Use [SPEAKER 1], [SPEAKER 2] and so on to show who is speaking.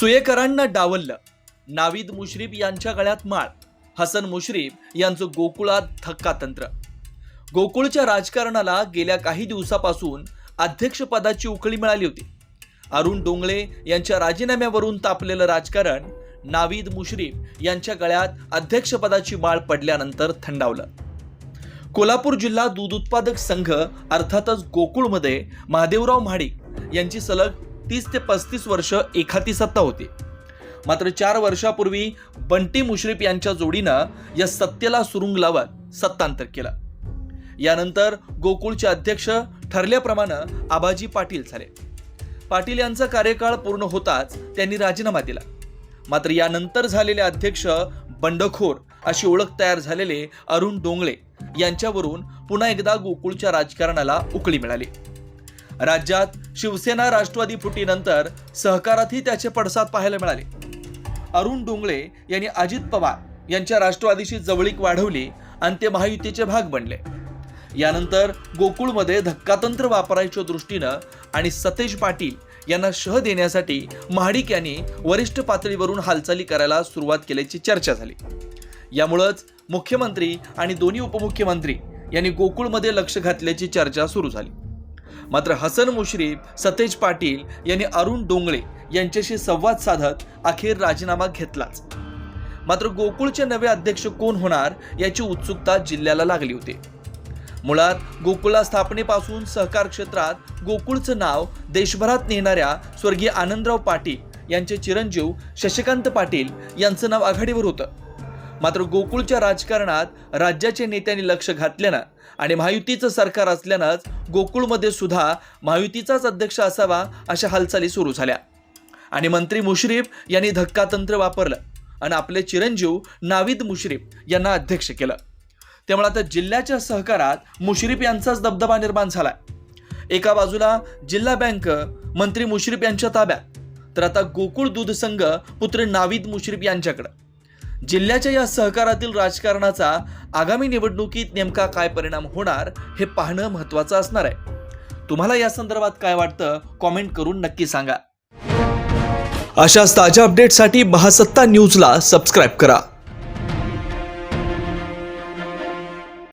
[SPEAKER 1] चुयेकरांना डावललं. नाविद मुश्रीफ यांच्या गळ्यात माळ हसन मुश्रीफ यांचं गोकुळात धक्कातंत्र. गोकुळच्या राजकारणाला गेल्या काही दिवसापासून अध्यक्षपदाची उकळी मिळाली होती. अरुण डोंगळे यांच्या राजीनाम्यावरून तापलेलं राजकारण नावीद मुश्रीफ यांच्या गळ्यात अध्यक्षपदाची माळ पडल्यानंतर थंडावलं. कोल्हापूर जिल्हा दूध उत्पादक संघ अर्थातच गोकुळमध्ये महादेवराव महाडिक यांची सलग तीस ते पस्तीस वर्ष एखादी सत्ता होती. मात्र चार वर्षापूर्वी बंटी मुश्रीफ यांच्या जोडीनं या सत्तेला सुरुंग लावत सत्तांतर केलं. यानंतर गोकुळचे अध्यक्ष ठरल्याप्रमाणे आबाजी पाटील झाले. पाटील यांचा कार्यकाळ पूर्ण होताच त्यांनी राजीनामा दिला. मात्र यानंतर झालेले अध्यक्ष बंडखोर अशी ओळख तयार झालेले अरुण डोंगळे यांच्यावरून पुन्हा एकदा गोकुळच्या राजकारणाला उकळी मिळाली. राज्यात शिवसेना राष्ट्रवादी फुटीनंतर सहकारातही त्याचे पडसाद पाहायला मिळाले. अरुण डोंगळे यांनी अजित पवार यांच्या राष्ट्रवादीशी जवळीक वाढवली आणि ते महायुतीचे भाग बनले. यानंतर गोकुळमध्ये धक्कातंत्र वापरायच्या दृष्टीनं आणि सतेज पाटील यांना शह देण्यासाठी महाडिक यांनी वरिष्ठ पातळीवरून हालचाली करायला सुरुवात केल्याची चर्चा झाली. यामुळंच मुख्यमंत्री आणि दोन्ही उपमुख्यमंत्री यांनी गोकुळमध्ये लक्ष घातल्याची चर्चा सुरू झाली. मात्र हसन मुश्रीफ सतेज पाटील यांनी अरुण डोंगळे यांच्याशी संवाद साधत अखेर राजीनामा घेतलाच. मात्र गोकुळचे नवे अध्यक्ष कोण होणार याची उत्सुकता जिल्ह्याला लागली होती. मुळात गोकुळा स्थापनेपासून सहकार क्षेत्रात गोकुळचं नाव देशभरात नेणाऱ्या स्वर्गीय आनंदराव पाटील यांचे चिरंजीव शशिकांत पाटील यांचं नाव आघाडीवर होतं. मात्र गोकुळच्या राजकारणात राज्याच्या नेत्यांनी लक्ष घातल्यानं आणि महायुतीचं सरकार असल्यानंच गोकुळमध्ये सुद्धा महायुतीचाच अध्यक्ष असावा अशा हालचाली सुरू झाल्या. आणि मंत्री मुश्रीफ यांनी धक्कातंत्र वापरलं आणि आपले चिरंजीव नाविद मुश्रीफ यांना अध्यक्ष केलं. त्यामुळे आता जिल्ह्याच्या सहकारात मुश्रीफ यांचाच दबदबा निर्माण झाला एका बाजूला जिल्हा बँक मंत्री मुश्रीफ यांच्या ताब्यात तर आता गोकुळ दूध संघ पुत्र नाविद मुश्रीफ यांच्याकडं. जिल्ह्याच्या या सहकारातील राजकारणाचा आगामी निवडणुकीत नेमका काय परिणाम होणार हे पाहणं महत्त्वाचं असणार आहे. तुम्हाला या संदर्भात काय वाटतं कॉमेंट करून नक्की सांगा. अशाच ताज्या अपडेटसाठी महासत्ता न्यूजला सबस्क्राईब करा.